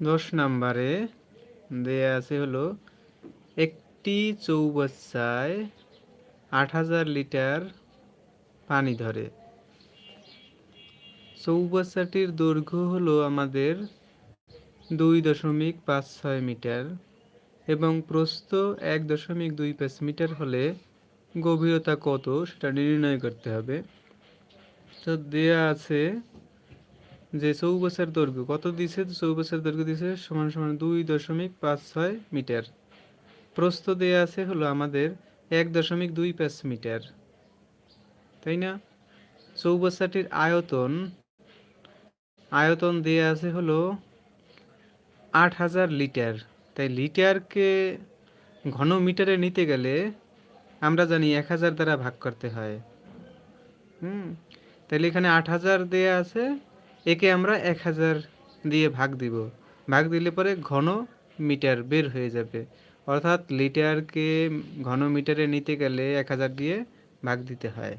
দশ নাম্বারে দেয়া আছে হলো একটি চৌবাচ্চায় আট হাজার লিটার পানি ধরে। চৌবাচ্চাটির দৈর্ঘ্য হলো আমাদের দুই দশমিক পাঁচ ছয় মিটার এবং প্রস্থ এক দশমিক দুই পাঁচ মিটার হলে গভীরতা কত সেটা নির্ণয় করতে হবে। তো দেয়া আছে যে চৌবাচ্চার দৈর্ঘ্য, কত দিছে? চৌবাচ্চার দৈর্ঘ্য দিছে সমান সমান দুই দশমিক পাঁচ ছয় মিটার। প্রস্থ দেয়া আছে হলো আমাদের এক দশমিক দুই পাঁচ মিটার। তাই না? চৌবাচ্চাটির আয়তন আয়তন দেয়া আছে হলো আট হাজার লিটার। তাই লিটারকে ঘন মিটারে নিতে গেলে আমরা জানি এক হাজার দ্বারা ভাগ করতে হয়। হুম? তাহলে এখানে আট হাজার দেয়া আছে একে আমরা এক হাজার দিয়ে ভাগ দিব। ভাগ দিলে পরে ঘন মিটার বের হয়ে যাবে। অর্থাৎ লিটারকে ঘন মিটারে নিতে গেলে এক হাজার দিয়ে ভাগ দিতে হয়।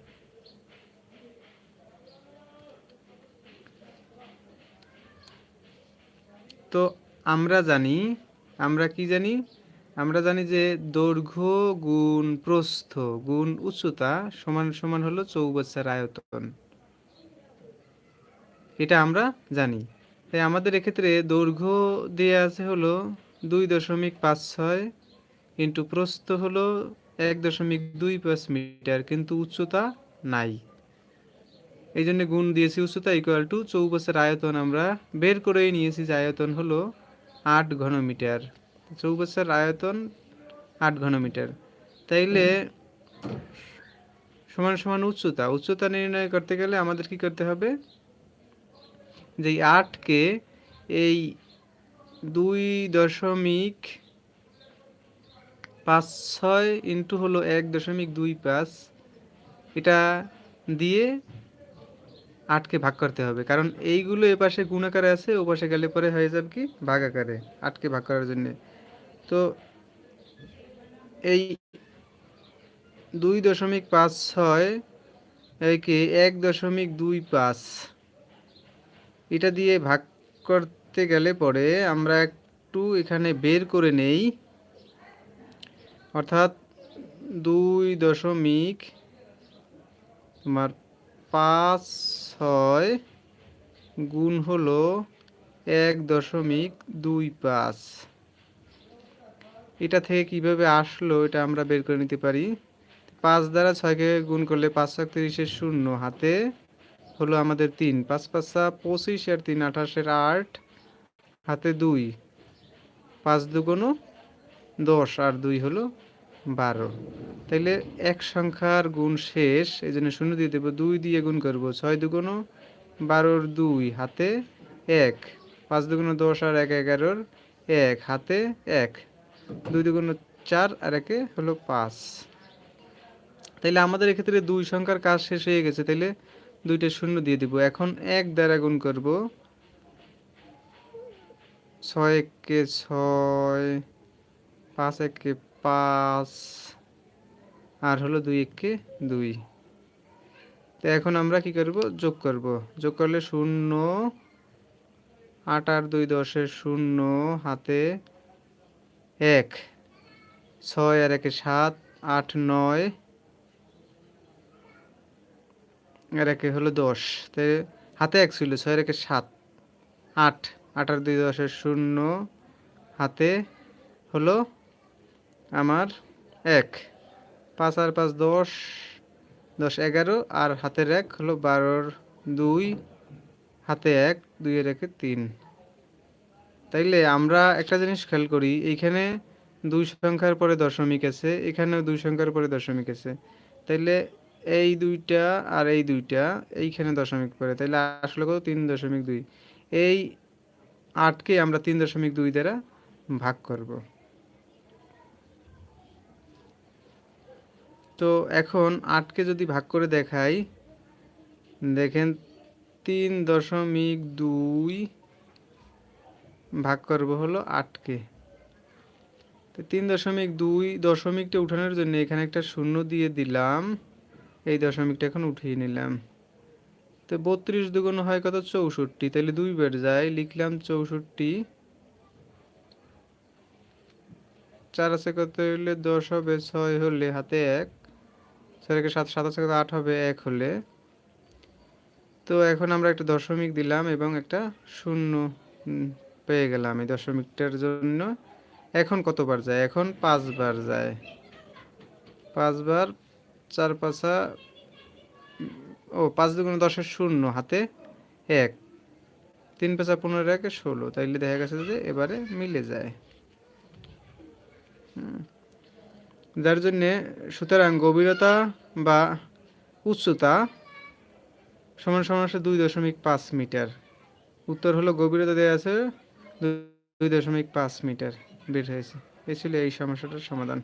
তো আমরা জানি, আমরা কি জানি? আমরা জানি যে দৈর্ঘ্য গুণ প্রস্থ গুণ উচ্চতা সমান সমান হলো চৌবাচ্চার আয়তন। এটা আমরা জানি। তাই আমাদের এক্ষেত্রে দৈর্ঘ্য দেওয়া আছে হলো দুই দশমিক পাঁচ ছয় ইন্টু প্রস্থ হলো এক দশমিক দুই পাঁচ মিটার, কিন্তু উচ্চতা নাই। এই জন্য গুণ দিয়েছি উচ্চতা ইকুয়াল টু চৌবাচ্চার আয়তন আমরা বের করেই নিয়েছি যে আয়তন হলো আট ঘনমিটার। চৌবাচ্চার আয়তন আট ঘনমিটার। তাইলে সমান সমান উচ্চতা। উচ্চতা নির্ণয় করতে গেলে আমাদের কি করতে হবে? যে আটকে এই দুই দশমিক পাঁচ ছয় ইন্টু হলো এক দশমিক দুই পাঁচ, এটা দিয়ে আটকে ভাগ করতে হবে। কারণ এইগুলো এ পাশে গুণ আকারে আছে ও পাশে গেলে পরে হয়ে যাবে কি? ভাগ আকারে, আটকে ভাগ করার জন্য। তো এই দুই দশমিক পাঁচ ছয়, একে এক দশমিক দুই পাঁচ এটা দিয়ে ভাগ করতে গেলে পরে আমরা একটু এখানে বের করে নেই। অর্থাৎ দুই দশমিক তোমার পাঁচ ছয় গুণ হলো এক দশমিক দুই পাঁচ। এটা থেকে কীভাবে আসলো এটা আমরা বের করে নিতে পারি? পাঁচ দ্বারা ছয়কে গুণ করলে পাঁচ ছয় তিরিশের শূন্য হাতে। হলো আমাদের তিন। পাঁচ পাঁচা পঁচিশ আর তিন আঠাশের আট, হাতে দুই। পাঁচ দুগুণো দশ, আর দুই হলো বারো। তাইলে এক সংখ্যার গুণ শেষ, এই জন্য শূন্য দিয়ে দেবো, দুই দিয়ে গুণ করব, ছয় দুগুণো বারোর দুই, হাতে এক। পাঁচ দুগুণো দশ, আর এক, এগারোর এক, হাতে এক। দুই দুগুণো চার, আর একে হলো পাঁচ। তাইলে আমাদের এক্ষেত্রে দুই সংখ্যার কাজ শেষ হয়ে গেছে। তাইলে দুইটা শূন্য দিয়ে দিব। এখন এক দ্বারা গুণ করব। ছয় একে ছয়, পাঁচ একে পাঁচ, আর হলো দুই একে দুই। তো এখন আমরা কি করব? যোগ করব। যোগ করলে শূন্য, আট আর দুই দশের শূন্য, হাতে এক, ছয় আর একে সাত, আট নয় আর একে হলো দশ। তো হাতে এক ছিল ছয় একে সাত। আট আট আর দুই দশের শূন্য। হাতে হলো আমার এক। পাঁচ আর পাঁচ দশ দশ এগারো। আর হাতের এক হলো বারোর দুই। হাতে এক, দুইয়ের একে তিন। তাইলে আমরা একটা জিনিস খেয়াল করি, এইখানে দুই সংখ্যার পরে দশমিক আছে, এখানেও দুই সংখ্যার পরে দশমিক আছে। তাইলে এই দুইটা আর এই দুইটা, এইখানে দশমিক পরে তাইলে আসলে কত? তিন দশমিক দুই। এই আটকে আমরা তিন দশমিক দুই দ্বারা ভাগ করব। তো এখন আটকে যদি ভাগ করে দেখাই, দেখেন তিন দশমিক দুই ভাগ করব হলো আটকে। তো তিন দশমিক দুই দশমিকটা উঠানোর জন্য এখানে একটা শূন্য দিয়ে দিলাম। এই দশমিকটা এখন উঠিয়ে নিলাম। তো বত্রিশ দুগুণ হয় কত? চৌষট্টি। তাহলে দুই বের যায়, লিখলাম চৌষট্টি। চার আছে কত হলে দশ হবে, ছয় হলে হাতে এক। ছয় সাত সাত আছে কত? আট হবে, এক হলে। তো এখন আমরা একটা দশমিক দিলাম এবং একটা শূন্য পেয়ে গেলাম এই দশমিকটার জন্য। এখন কতবার যায়? এখন পাঁচবার যায়। পাঁচবার চার পাঁচা ও, পাঁচ দুগুণ দশের শূন্য, হাতে এক। তিন পাঁচা পনেরো একে ষোলো, তাইলে দেখা গেছে যে এবারে মিলে যায়। যার জন্যে সুতরাং গভীরতা বা উচ্চতা সমান সমান আছে দুই দশমিক পাঁচ মিটার। উত্তর হলো গভীরতা দেওয়া আছে দুই দশমিক পাঁচ মিটার, বের হয়েছে। এই ছিল এই সমস্যাটার সমাধান।